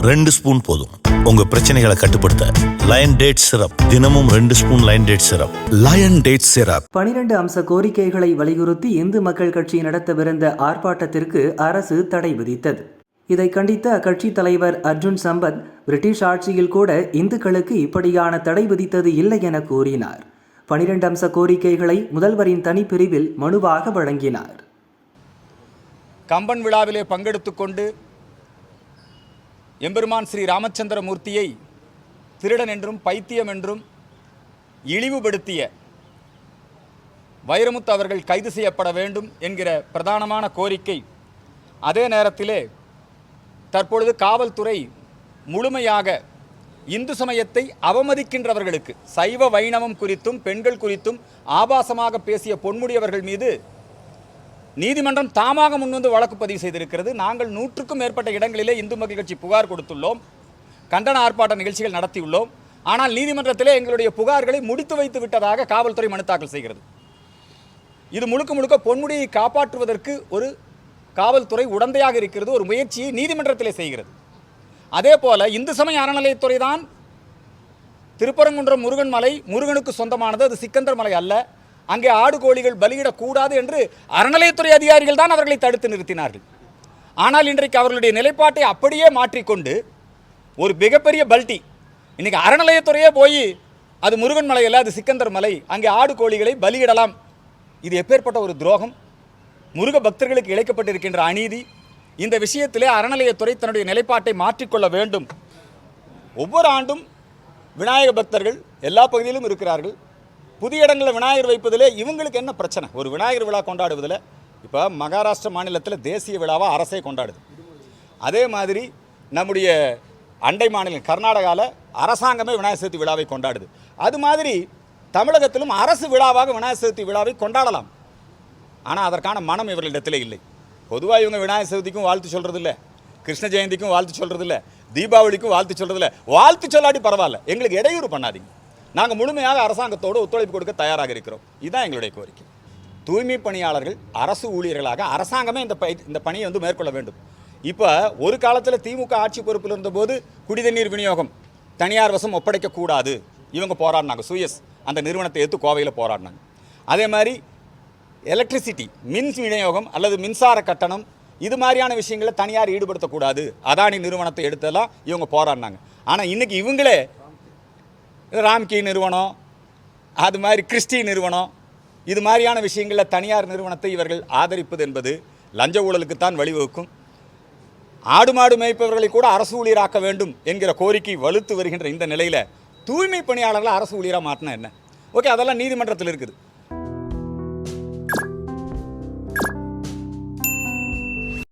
ரெண்டு ஸ்பூன் போதும். உங்க பிரச்சனைகளை கட்டுப்படுத்த லயன் டேட் சிரப் தினமும் ரெண்டு spoon Lion date syrup Lion date syrup பனிரெண்டு அம்ச கோரிக்கைகளை வலியுறுத்தி இந்து மக்கள் கட்சி நடத்தவிருந்த ஆர்ப்பாட்டத்திற்கு அரசு தடை விதித்தது. இதை கண்டித்த அக்கட்சி தலைவர் அர்ஜுன் சம்பத் பிரிட்டிஷ் ஆட்சியில் கூட இந்துக்களுக்கு இப்படியான தடை விதித்தது இல்லை என கூறினார். பனிரெண்டு அம்ச கோரிக்கைகளை முதல்வரின் தனிப்பிரிவில் மனுவாக வழங்கினார். கம்பன் விழாவிலே பங்கெடுத்துக் கொண்டு எம்பெருமான் ஸ்ரீ ராமச்சந்திர மூர்த்தியை திருடன் என்றும் பைத்தியம் என்றும் இழிவுபடுத்திய வைரமுத்து அவர்கள் கைது செய்யப்பட வேண்டும் என்கிற பிரதானமான கோரிக்கை அதே நேரத்திலே தற்பொழுது காவல்துறை முழுமையாக இந்து சமயத்தை அவமதிக்கின்றவர்களுக்கு சைவ வைணவம் குறித்தும் பெண்கள் குறித்தும் ஆபாசமாக பேசிய பொன்முடியவர்கள் மீது நீதிமன்றம் தாமாக முன்வந்து வழக்கு பதிவு செய்திருக்கிறது. நாங்கள் நூற்றுக்கும் மேற்பட்ட இடங்களிலே இந்து மக்கள் கட்சி புகார் கொடுத்துள்ளோம். கண்டன ஆர்ப்பாட்ட நிகழ்ச்சிகள் நடத்தியுள்ளோம். ஆனால் நீதிமன்றத்திலே எங்களுடைய புகார்களை முடித்து வைத்து விட்டதாக காவல்துறை மனு தாக்கல் செய்கிறது. இது முழுக்க முழுக்க பொன்முடியை காப்பாற்றுவதற்கு ஒரு காவல்துறை உடந்தையாக இருக்கிறது. ஒரு முயற்சியை நீதிமன்றத்திலே செய்கிறது. அதே போல இந்து சமய அறநிலையத்துறை தான் திருப்பரங்குன்றம் முருகன் மலை. முருகனுக்கு சொந்தமானது. அது சிக்கந்தர் மலை அல்ல. அங்கே ஆடு கோழிகள் பலியிடக்கூடாது என்று அறநிலையத்துறை அதிகாரிகள் தான் அவர்களை தடுத்து நிறுத்தினார்கள். ஆனால் இன்றைக்கு அவர்களுடைய நிலைப்பாட்டை அப்படியே மாற்றிக்கொண்டு ஒரு மிகப்பெரிய பல்டி இன்றைக்கி அறநிலையத்துறையே போய் அது முருகன் மலை அல்ல அது சிக்கந்தர் மலை அங்கே ஆடு கோழிகளை பலியிடலாம். இது எப்பேற்பட்ட ஒரு துரோகம்? முருக பக்தர்களுக்கு இழைக்கப்பட்டிருக்கின்ற அநீதி இந்த விஷயத்திலே அறநிலையத்துறை தன்னுடைய நிலைப்பாட்டை மாற்றிக்கொள்ள வேண்டும். ஒவ்வொரு ஆண்டும் விநாயக பக்தர்கள் எல்லா பகுதியிலும் இருக்கிறார்கள். புதிய இடங்களில் விநாயகர் வைப்பதிலே இவங்களுக்கு என்ன பிரச்சனை? ஒரு விநாயகர் விழா கொண்டாடுவதில் இப்போ மகாராஷ்டிர மாநிலத்தில் தேசிய விழாவாக அரசே கொண்டாடுது. அதே மாதிரி நம்முடைய அண்டை மாநிலம் கர்நாடகாவில் அரசாங்கமே விநாயகர் சதுர்த்தி விழாவை கொண்டாடுது. அது மாதிரி தமிழகத்திலும் அரசு விழாவாக விநாயகர் சதுர்த்தி விழாவை கொண்டாடலாம். ஆனால் அதற்கான மனம் இவர்களிடத்தில் இல்லை. பொதுவாக இவங்க விநாயகர் சதுர்த்திக்கும் வாழ்த்து சொல்கிறது இல்லை கிருஷ்ண ஜெயந்திக்கும் வாழ்த்து சொல்கிறது இல்லை தீபாவளிக்கும் வாழ்த்து சொல்கிறது இல்லை வாழ்த்து சொல்லாடி பரவாயில்ல. எங்களுக்கு இடையூறு பண்ணாதீங்க. நாங்கள் முழுமையாக அரசாங்கத்தோடு ஒத்துழைப்பு கொடுக்க தயாராக இருக்கிறோம். இதுதான் எங்களுடைய கோரிக்கை. தூய்மை பணியாளர்கள் அரசு ஊழியர்களாக அரசாங்கமே இந்த இந்த பணியை வந்து மேற்கொள்ள வேண்டும். இப்போ ஒரு காலத்தில் திமுக ஆட்சி பொறுப்பில் இருந்தபோது குடிதண்ணீர் விநியோகம் தனியார் வசம் ஒப்படைக்கக்கூடாது இவங்க போராடினாங்க. சுயஸ் அந்த நிறுவனத்தை எடுத்து கோவையில் போராடினாங்க. அதே மாதிரி எலக்ட்ரிசிட்டி மின் விநியோகம் அல்லது மின்சார கட்டணம் இது மாதிரியான விஷயங்களை தனியார் ஈடுபடுத்தக்கூடாது அதானி நிறுவனத்தை எடுத்தெல்லாம் இவங்க போராடினாங்க. ஆனால் இன்றைக்கி இவங்களே ராம்கி நிறுவனம் அது மாதிரி கிறிஸ்டி நிறுவனம் இது மாதிரியான விஷயங்களில் தனியார் நிறுவனத்தை இவர்கள் ஆதரிப்பது என்பது லஞ்ச ஊழலுக்குத்தான் வழிவகுக்கும். ஆடு மாடு மேய்ப்பவர்களை கூட அரசு ஊழியராக்க வேண்டும் என்கிற கோரிக்கை வலுத்து வருகின்ற இந்த நிலையில் தூய்மை பணியாளர்களை அரசு ஊழியராக மாற்றினா என்ன? ஓகே அதெல்லாம் நீதிமன்றத்தில் இருக்குது.